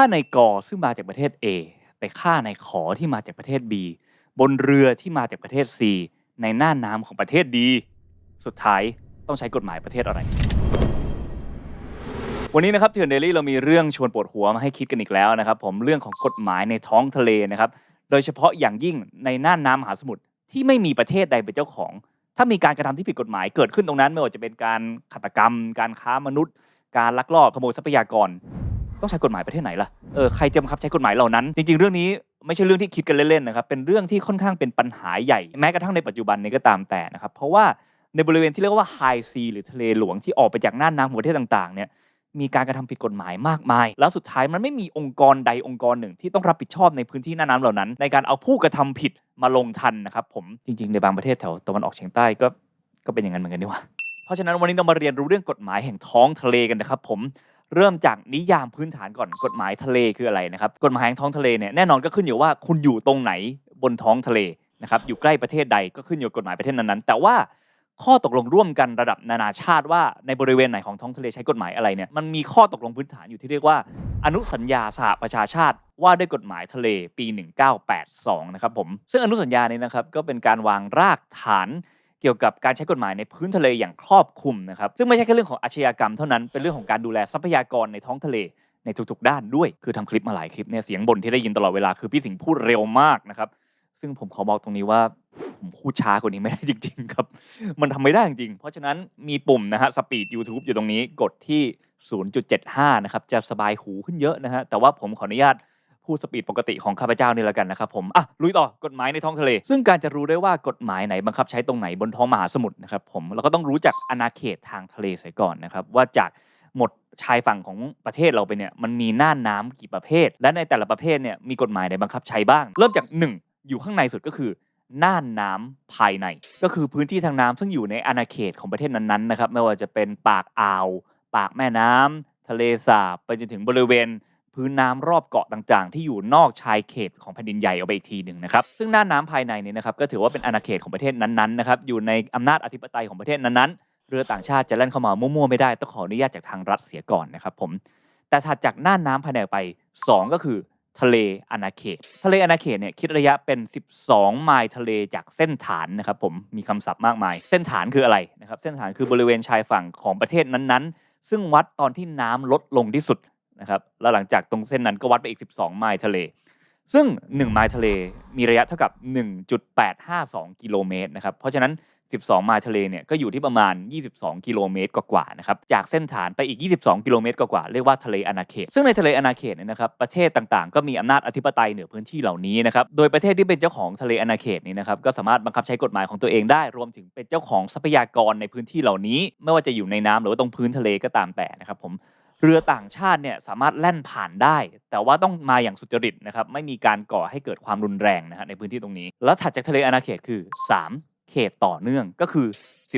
ถ้าในกอซึ่งมาจากประเทศ A ไปฆ่าในขอที่มาจากประเทศ B บนเรือที่มาจากประเทศ C ในหน้าน้ำของประเทศ D สุดท้ายต้องใช้กฎหมายประเทศอะไร วันนี้นะครับเถื่อนเดลี่เรามีเรื่องชวนปวดหัวมาให้คิดกันอีกแล้วนะครับ ผมเรื่องของกฎหมายในท้องทะเลนะครับ โดยเฉพาะอย่างยิ่งในน่านน้ำมหาสมุทรที่ไม่มีประเทศใดเป็นเจ้าของ ถ้ามีการกระทำที่ผิดกฎหมายเกิดขึ้นตรงนั้นไม่ว่าจะเป็นการฆาตกรรม การค้ามนุษย์ การลักลอบขโมยทรัพยากร ต้องใช้กฎหมายประเทศไหนล่ะ เออใครจะบังคับใช้กฎหมายเหล่านั้น จริงๆ เรื่องนี้ไม่ใช่เรื่องที่คิดกันเล่นๆนะครับ เป็นเรื่องที่ค่อนข้างเป็นปัญหาใหญ่ แม้กระทั่งในปัจจุบันนี้ก็ตามแต่นะครับ เพราะว่าในบริเวณที่เรียกว่าไฮซีหรือทะเลหลวงที่ออกไปจากน่านน้ำของประเทศต่างๆ เนี่ยมีการกระทำผิดกฎหมายมากมาย แล้วสุดท้ายมันไม่มีองค์กรใดองค์กรหนึ่งที่ต้องรับผิดชอบในพื้นที่น่านน้ำเหล่านั้น ในการเอาผู้กระทำผิดมาลงทันนะครับผมจริงๆในบางประเทศแถวตะวันออกเฉียงใต้ก็ก็เป็นอย่างนั้นเหมือนกันนี่หว่าเพราะฉะนั้นวันนี้เรามาเรียนรู้เรื่องกฎหมายแห่งท้องทะเลกันนะครับผม เริ่มจากนิยามพื้นฐานก่อนกฎหมายทะเลคืออะไรนะครับกฎหมายแห่งท้องทะเลเนี่ยแน่นอนก็ขึ้นอยู่ว่าคุณอยู่ตรงไหนบนท้องทะเลนะครับอยู่ใกล้ประเทศใดก็ขึ้นอยู่กับกฎหมายประเทศนั้นๆ แต่ว่าข้อตกลงร่วมกันระดับนานาชาติว่าในบริเวณไหนของท้องทะเลใช้กฎหมายอะไรเนี่ยมันมีข้อตกลงพื้นฐานอยู่ที่เรียกว่า อนุสัญญาสหประชาชาติว่าด้วยกฎหมายทะเลปี 1982 นะครับผมซึ่งอนุสัญญานี้นะครับก็เป็นการวางรากฐาน เกี่ยวกับการใช้กฎหมายในพื้นทะเลอย่างครอบคลุมนะครับซึ่งไม่ใช่แค่เรื่องของอาชญากรรมเท่านั้นเป็นเรื่องของการดูแลทรัพยากรในท้องทะเลในทุกๆ ด้านด้วย คือทำคลิปมาหลายคลิปเนี่ยเสียงบ่นที่ได้ยินตลอดเวลาคือพี่สิงห์พูดเร็วมากนะครับ ซึ่งผมขอบอกตรงนี้ว่าผมพูดช้ากว่านี้ไม่ได้จริง ๆ ครับ มันทำไม่ได้จริงๆเพราะฉะนั้นมีปุ่มนะฮะสปีด YouTube อยู่ตรงนี้กดที่ 0.75 นะครับ จะสบายหูขึ้นเยอะนะฮะแต่ว่าผมขออนุญาต พูดสปีดปกติของข้าพเจ้านี่ล้วกันนะครับผมอะลุยต่อกฎหมายในท้องทะเล ซึ่งการจะรู้ได้ว่ากฎหมายไหนบังคับใช้ตรงไหนบนท้องมหาสมุทรนะครับผมเราก็ต้องรู้จักอาณาเขตทางทะเลเสียก่อนนะครับว่าจากหมดชายฝั่งของประเทศเราไปเนี่ยมันมีน่านน้ำกี่ประเภท และในแต่ละประเภทเนี่ยมีกฎหมายไหนบังคับใช้บ้าง เริ่มจาก 1 อยู่ข้างในสุดก็คือน่านน้ำภายใน ก็คือพื้นที่ทางน้ำซึ่งอยู่ในอาณาเขตของประเทศนั้นๆนะครับไม่ว่าจะเป็นปากอ่าว ปากแม่น้ำทะเลสาบไปจนถึงบริเวณ พื้นน้ำรอบเกาะต่างๆ ที่อยู่นอกชายเขตของแผ่นดินใหญ่ออกไปอีกทีหนึ่งนะครับ ซึ่งน่านน้ำภายในนี้นะครับก็ถือว่าเป็นอาณาเขตของประเทศนั้นๆนะครับอยู่ในอำนาจอธิปไตยของประเทศนั้นๆ เรือต่างชาติจะแล่นเข้ามามั่วๆไม่ได้ต้องขออนุญาตจากทางรัฐเสียก่อนนะครับผมแต่ถัดจากน่านน้ำภายในไป 2 ก็คือทะเลอาณาเขต ทะเลอาณาเขตเนี่ยคิดระยะเป็น 12 ไมล์ทะเลจากเส้นฐานนะครับผมมีคำศัพท์มากมาย เส้นฐานคืออะไรนะครับเส้นฐานคือบริเวณชายฝั่งของประเทศนั้นๆ ซึ่งวัดตอนที่น้ำลดลงที่สุด นะครับแล้วหลังจากตรงเส้นนั้นก็วัดไปอีก 12 ไมล์ทะเล ซึ่ง 1 ไมล์ทะเลมีระยะเท่ากับ 1.852 กิโลเมตรนะครับเพราะฉะนั้น 12 ไมล์ทะเลเนี่ยก็อยู่ที่ประมาณ 22 กิโลเมตรกว่าๆนะครับจากเส้นฐานไปอีก 22 กิโลเมตรกว่าๆเรียกว่าทะเลอาณาเขต ซึ่งในทะเลอาณาเขตเนี่ยนะครับประเทศต่างๆ ก็มีอำนาจอธิปไตยเหนือพื้นที่เหล่านี้นะครับโดยประเทศที่เป็นเจ้าของทะเลอาณาเขตนี้นะครับก็สามารถบังคับใช้กฎหมายของตัวเองได้ รวมถึงเป็นเจ้าของทรัพยากรในพื้นที่เหล่านี้ ไม่ว่าจะอยู่ในน้ำหรือว่าตรงพื้นทะเลก็ตามแต่นะครับผม เรือต่างชาติเนี่ยสามารถแล่นผ่านได้ แต่ว่าต้องมาอย่างสุจริตนะครับไม่มีการก่อให้เกิดความรุนแรงนะฮะในพื้นที่ตรงนี้ แล้วถัดจากทะเลอาณาเขตคือ 3 เขตต่อเนื่องก็คือ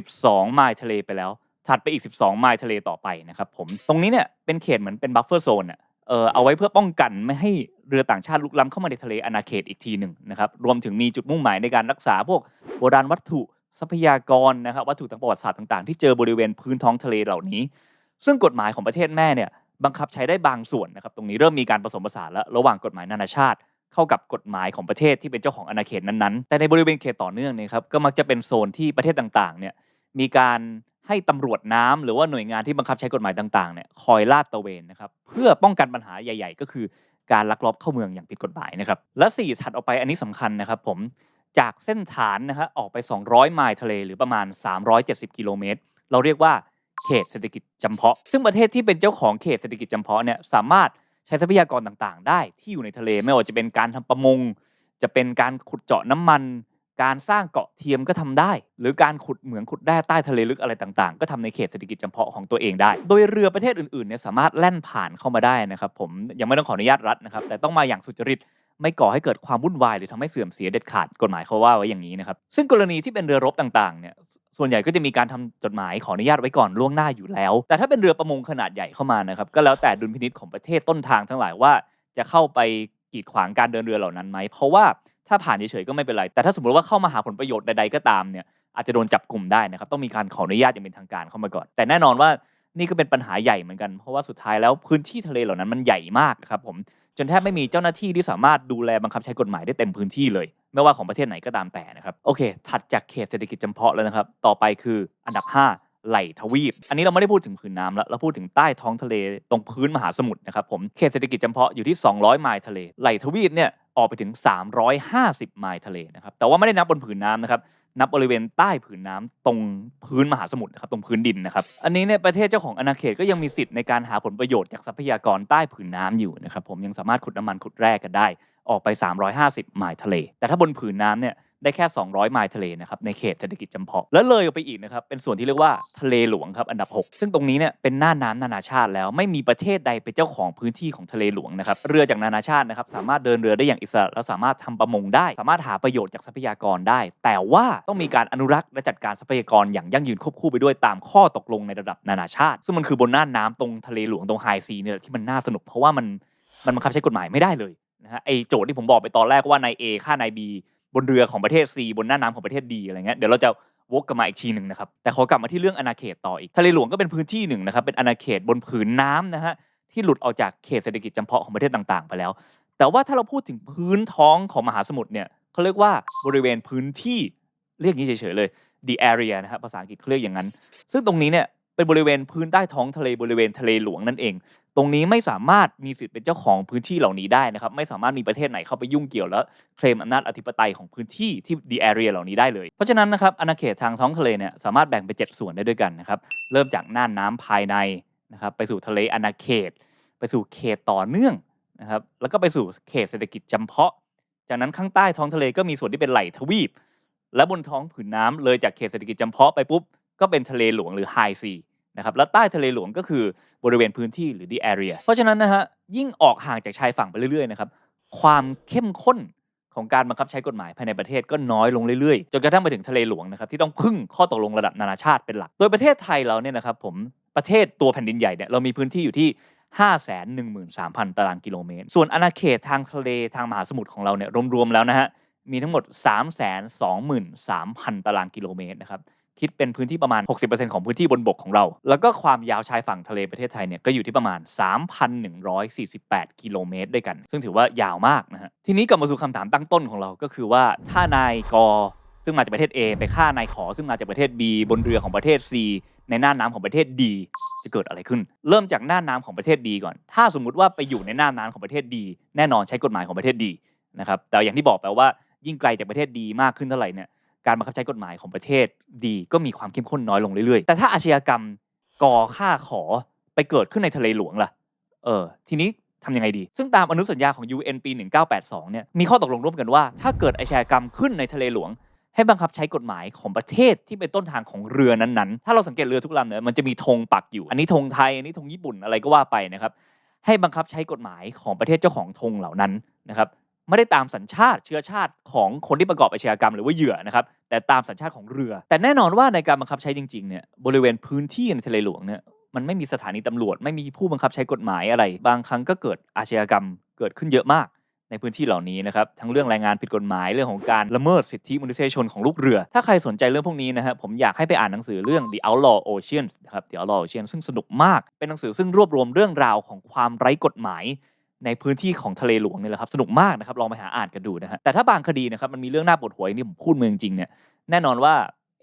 12 ไมล์ทะเลไปแล้ว ถัดไปอีก 12 ไมล์ทะเลต่อไปนะครับผมตรงนี้เนี่ยเป็นเขตเหมือนเป็นบัฟเฟอร์โซนอะเออเอาไว้เพื่อป้องกันไม่ให้เรือต่างชาติลุกล้ำเข้ามาในทะเลอาณาเขตอีกทีหนึ่งนะครับรวมถึงมีจุดมุ่งหมายในการรักษาพวกโบราณวัตถุทรัพยากรนะครับวัตถุทางประวัติศาสตร์ต่างๆ ที่เจอบริเวณพื้นท้องทะเลเหล่านี้ ซึ่งกฎหมายของประเทศแม่เนี่ยบังคับใช้ได้บางส่วนนะครับตรงนี้เริ่มมีการผสมผสานแล้วระหว่างกฎหมายนานาชาติ เข้ากับกฎหมายของประเทศที่เป็นเจ้าของอาณาเขตนั้นๆ แต่ในบริเวณเขตต่อเนื่องเนี่ยครับก็มักจะเป็นโซนที่ประเทศต่างๆเนี่ยมีการให้ตำรวจน้ำหรือว่าหน่วยงานที่บังคับใช้กฎหมายต่างๆเนี่ยคอยลาดตระเวนนะครับเพื่อป้องกันปัญหาใหญ่ ๆ ก็คือการลักลอบเข้าเมืองอย่างผิดกฎหมายนะครับและสี่ถัดออกไปอันนี้สำคัญนะครับผมจากเส้นฐานนะครับออกไป 200 ไมล์ทะเลหรือประมาณ 370 กิโลเมตรเราเรียกว่า เขตเศรษฐกิจจำเพาะ ซึ่งประเทศที่เป็นเจ้าของเขตเศรษฐกิจจำเพาะเนี่ยสามารถใช้ทรัพยากรต่างๆ ได้ที่อยู่ในทะเลไม่ว่าจะเป็นการทำประมง จะเป็นการขุดเจาะน้ำมัน การสร้างเกาะเทียมก็ทำได้ หรือการขุดเหมืองขุดแร่ใต้ทะเลลึกอะไรต่างๆ ก็ทำในเขตเศรษฐกิจจำเพาะของตัวเองได้ โดยเรือประเทศอื่นๆเนี่ยสามารถแล่นผ่านเข้ามาได้นะครับผมยังไม่ต้องขออนุญาตรัฐนะครับแต่ต้องมาอย่างสุจริตไม่ก่อให้เกิดความวุ่นวายหรือทำให้เสื่อมเสียเด็ดขาดกฎหมายเขาว่าไว้อย่างนี้นะครับซึ่งกรณีที่เป็นเรือรบต่างๆเนี่ย ส่วนใหญ่ก็จะมีการทำจดหมายขออนุญาตไว้ก่อนล่วงหน้าอยู่แล้ว แต่ถ้าเป็นเรือประมงขนาดใหญ่เข้ามานะครับก็แล้วแต่ดุลพินิจของประเทศต้นทางทั้งหลายว่าจะเข้าไปกีดขวางการเดินเรือเหล่านั้นไหมเพราะว่าถ้าผ่านเฉยๆก็ไม่เป็นไร แต่ถ้าสมมติว่าเข้ามาหาผลประโยชน์ใดๆก็ตามเนี่ยอาจจะโดนจับกลุ่มได้นะครับต้องมีการขออนุญาตอย่างเป็นทางการเข้ามาก่อน แต่แน่นอนว่านี่ก็เป็นปัญหาใหญ่เหมือนกัน เพราะว่าสุดท้ายแล้วพื้นที่ทะเลเหล่านั้นมันใหญ่มากนะครับผมจนแทบไม่มีเจ้าหน้าที่ที่สามารถดูแลบังคับใช้กฎหมายได้เต็มพื้นที่เลย ไม่ว่าของประเทศไหนก็ตามแต่นะครับโอเค ถัดจากเขตเศรษฐกิจจำเพาะแล้วนะครับ ต่อไปคืออันดับ 5ไหลทวีป อันนี้เราไม่ได้พูดถึงผืนน้ำแล้ว เราพูดถึงใต้ท้องทะเลตรงพื้นมหาสมุทรนะครับผม เขตเศรษฐกิจจำเพาะอยู่ที่ 200 ไมล์ทะเล ไหลทวีปเนี่ยออกไปถึง 350 ไมล์ทะเลนะครับ แต่ว่าไม่ได้นับบนผืนน้ำนะครับ นับบริเวณใต้ผืนน้ำตรงพื้นมหาสมุทรนะครับตรงพื้นดินนะครับ อันนี้เนี่ยประเทศเจ้าของอาณาเขตก็ยังมีสิทธิ์ในการหาผลประโยชน์จากทรัพยากรใต้ผืนน้ำอยู่นะครับผมยังสามารถขุดน้ำมันขุดแร่กันได้ ออกไป 350 ไมล์ทะเล แต่ถ้าบนผืนน้ำเนี่ย ได้แค่ 200 ไมล์ทะเลนะครับในเขตเศรษฐกิจจำเพาะแล้วเลยออกไปอีกนะครับเป็นส่วนที่เรียกว่าทะเลหลวงครับอันดับ 6 ซึ่งตรงนี้เนี่ยเป็นหน้าน้ำนานาชาติแล้วไม่มีประเทศใดเป็นเจ้าของพื้นที่ของทะเลหลวงนะครับเรือจากนานาชาตินะครับสามารถเดินเรือได้อย่างอิสระแล้วสามารถทำประมงได้ สามารถหาประโยชน์จากทรัพยากรได้ แต่ว่าต้องมีการอนุรักษ์และจัดการทรัพยากรอย่างยั่งยืนควบคู่ไปด้วยตามข้อตกลงในระดับนานาชาติ ซึ่งมันคือบนหน้าน้ำตรงทะเลหลวงตรงไฮซีเนี่ยที่มันน่าสนุกเพราะว่ามันมันบังคับใช้กฎหมายไม่ได้เลยนะฮะไอโจทย์ที่ผมบอกไปตอนแรกว่านาย A ฆ่านาย B บนเรือของประเทศ C บนหน้าน้ำของประเทศ D อะไรเงี้ยเดี๋ยวเราจะวกกลับมาอีกทีหนึ่งนะครับแต่ขอกลับมาที่เรื่องอาณาเขตต่ออีกทะเลหลวงก็เป็นพื้นที่หนึ่งนะครับเป็นอาณาเขตบนผืนน้ำนะฮะที่หลุดออกจากเขตเศรษฐกิจจำเพาะของประเทศต่างๆ ไปแล้ว แต่ว่าถ้าเราพูดถึงพื้นท้องของมหาสมุทรเนี่ยเขาเรียกว่าบริเวณพื้นที่เรียกงนี้เฉยๆเลย the area นะครับภาษาอังกฤษเขาเรียกอย่างนั้น ซึ่งตรงนี้เนี่ยเป็นบริเวณพื้นใต้ท้องทะเลบริเวณทะเลหลวงนั่นเอง ตรงนี้ไม่สามารถมีสิทธิ์เป็นเจ้าของพื้นที่เหล่านี้ได้นะครับไม่สามารถมีประเทศไหนเข้าไปยุ่งเกี่ยวและเคลมอำนาจอธิปไตยของพื้นที่ที่ the area เหล่านี้ได้เลย เพราะฉะนั้นนะครับอาณาเขตทางท้องทะเลเนี่ยสามารถแบ่งเป็น7ส่วนได้ด้วยกันนะครับเริ่มจากน่านน้ำภายในนะครับไปสู่ทะเลอาณาเขต ไปสู่เขตต่อเนื่องนะครับแล้วก็ไปสู่เขตเศรษฐกิจจำเพาะ จากนั้นข้างใต้ท้องทะเลก็มีส่วนที่เป็นไหลทวีป และบนท้องผืนน้ำเลยจากเขตเศรษฐกิจจำเพาะไปปุ๊บก็เป็นทะเลหลวงหรือไฮซี นะครับแล้วใต้ทะเลหลวงก็คือบริเวณพื้นที่หรือ the area เพราะฉะนั้นนะฮะยิ่งออกห่างจากชายฝั่งไปเรื่อยๆนะครับความเข้มข้นของการบังคับใช้กฎหมายภายในประเทศก็น้อยลงเรื่อยๆ จนกระทั่งไปถึงทะเลหลวงนะครับที่ต้องพึ่งข้อตกลงระดับนานาชาติเป็นหลัก โดยประเทศไทยเราเนี่ยนะครับผมประเทศตัวแผ่นดินใหญ่เนี่ยเรามีพื้นที่อยู่ที่ 513,000 ตารางกิโลเมตร ส่วนอาณาเขตทางทะเลทางมหาสมุทรของเราเนี่ยรวมๆแล้วนะฮะมีทั้งหมด 323,000 ตารางกิโลเมตรนะครับ คิดเป็นพื้นที่ประมาณ 60%ของพื้นที่บนบกของเรา แล้วก็ความยาวชายฝั่งทะเลประเทศไทยเนี่ยก็อยู่ที่ประมาณ 3,148 กิโลเมตรด้วยกัน ซึ่งถือว่ายาวมากนะฮะทีนี้กลับมาสู่คำถามตั้งต้นของเราก็คือว่าถ้านายกซึ่งมาจากประเทศ A ไปฆ่านายขอ ซึ่งมาจากประเทศ B บนเรือของประเทศ C ในน่านน้ำของประเทศ D จะเกิดอะไรขึ้น เริ่มจากน่านน้ำของประเทศ D ก่อน ถ้าสมมุติว่าไปอยู่ในน่านน้ำของประเทศ D แน่นอนใช้กฎหมายของประเทศ D นะครับแต่อย่างที่บอกไปว่ายิ่งไกลจากประเทศ D มากขึ้นเท่าไหร่เนี่ย การบังคับใช้กฎหมายของประเทศ D ก็มีความเข้มข้นน้อยลงเรื่อยๆ แต่ถ้าอาชญากรรมก่อฆ่าขอไปเกิดขึ้นในทะเลหลวงล่ะ เออ ทีนี้ทำยังไงดี ซึ่งตามอนุสัญญาของ UN ปี 1982 เนี่ย มีข้อตกลงร่วมกันว่า ถ้าเกิดอาชญากรรมขึ้นในทะเลหลวง ให้บังคับใช้กฎหมายของประเทศที่เป็นต้นทางของเรือนั้นๆ ถ้าเราสังเกตเรือทุกลำเนี่ยมันจะมีธงปักอยู่ อันนี้ธงไทย อันนี้ธงญี่ปุ่นอะไรก็ว่าไปนะครับ ให้บังคับใช้กฎหมายของประเทศเจ้าของธงเหล่านั้นนะครับ ไม่ได้ตามสัญชาติเชื้อชาติของคนที่ประกอบอาชญากรรมหรือว่าเหยื่อนะครับแต่ตามสัญชาติของเรือ แต่แน่นอนว่าในการบังคับใช้จริงๆเนี่ยบริเวณพื้นที่ในทะเลหลวงเนี่ยมันไม่มีสถานีตำรวจ ไม่มีผู้บังคับใช้กฎหมายอะไร บางครั้งก็เกิดอาชญากรรมเกิดขึ้นเยอะมากในพื้นที่เหล่านี้นะครับทั้งเรื่องแรงงานผิดกฎหมายเรื่องของการละเมิดสิทธิมนุษยชนของลูกเรือ ถ้าใครสนใจเรื่องพวกนี้นะฮะผมอยากให้ไปอ่านหนังสือเรื่อง The Outlaw Ocean นะครับ The Outlaw Ocean ซึ่งสนุกมากเป็นหนังสือซึ่งรวบรวมเรื่องราวของความไร้กฎหมาย ในพื้นที่ของทะเลหลวงนี่แหละครับสนุกมากนะครับลองไปหาอ่านกันดูนะฮะแต่ถ้าบางคดีนะครับมันมีเรื่องน่าปวดหัวอย่างที่ผมพูดมาจริงเนี่ยแน่นอนว่า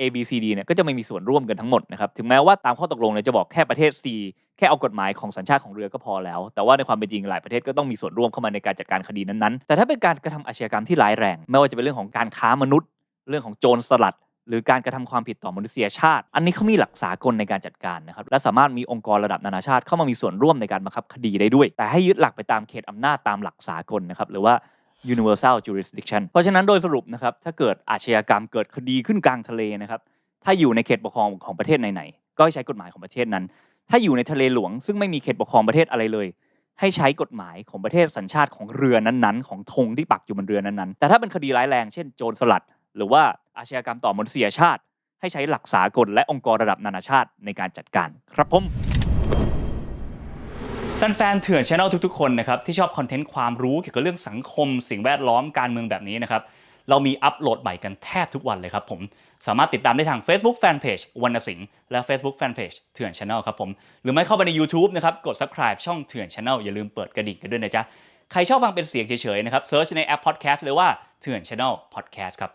A B C D เนี่ยก็จะไม่มีส่วนร่วมกันทั้งหมดนะครับถึงแม้ว่าตามข้อตกลงเนี่ยจะบอกแค่ประเทศ C แค่เอากฎหมายของสัญชาติของเรือก็พอแล้ว แต่ว่าในความเป็นจริงหลายประเทศก็ต้องมีส่วนร่วมเข้ามาในการจัดการคดีนั้นๆ แต่ถ้าเป็นการกระทำอาชญากรรมที่ร้ายแรง ไม่ว่าจะเป็นเรื่องของการค้ามนุษย์ เรื่องของโจรสลัด หรือการกระทำความผิดต่อมนุษยชาติ อันนี้เขามีหลักสากลในการจัดการนะครับ และสามารถมีองค์กรระดับนานาชาติเข้ามามีส่วนร่วมในการบังคับคดีได้ด้วย แต่ให้ยึดหลักไปตามเขตอำนาจตามหลักสากลนะครับ หรือว่า universal jurisdiction เพราะฉะนั้นโดยสรุปนะครับ ถ้าเกิดอาชญากรรมเกิดคดีขึ้นกลางทะเลนะครับ ถ้าอยู่ในเขตปกครองของประเทศไหนๆ ก็ให้ใช้กฎหมายของประเทศนั้น ถ้าอยู่ในทะเลหลวง ซึ่งไม่มีเขตปกครองประเทศอะไรเลย ให้ใช้กฎหมายของประเทศสัญชาติของเรือนั้นๆ ของธงที่ปักอยู่บนเรือนั้นๆ แต่ถ้าเป็นคดีร้ายแรง เช่นโจรสลัด หรือว่า อาชญากรรมต่อมนุษยชาติ ให้ใช้หลักสากลและองค์กรระดับนานาชาติในการจัดการครับผมแฟนๆเถื่อนช anel ทุกๆ คนนะครับที่ชอบคอนเทนต์ความรู้เกี่ยวกับเรื่องสังคม สิ่งแวดล้อมการเมืองแบบนี้นะครับเรามีอัปโหลดใหม่กันแทบทุกวันเลยครับผม สามารถติดตามได้ทาง Facebook Fanpage วรรณสิงห์และ Facebook Fanpage เถื่อน Channel ครับผม หรือไม่เข้าไปใน YouTube นะครับ กด subscribe ช่องเถื่อน Channel อย่าลืมเปิดกระดิ่งกันด้วยนะจ๊ะ ใครชอบฟังเป็นเสียงเฉยๆนะครับเซิร์ชในแอป Podcast เลยว่าเถื่อน Channel Podcast ครับ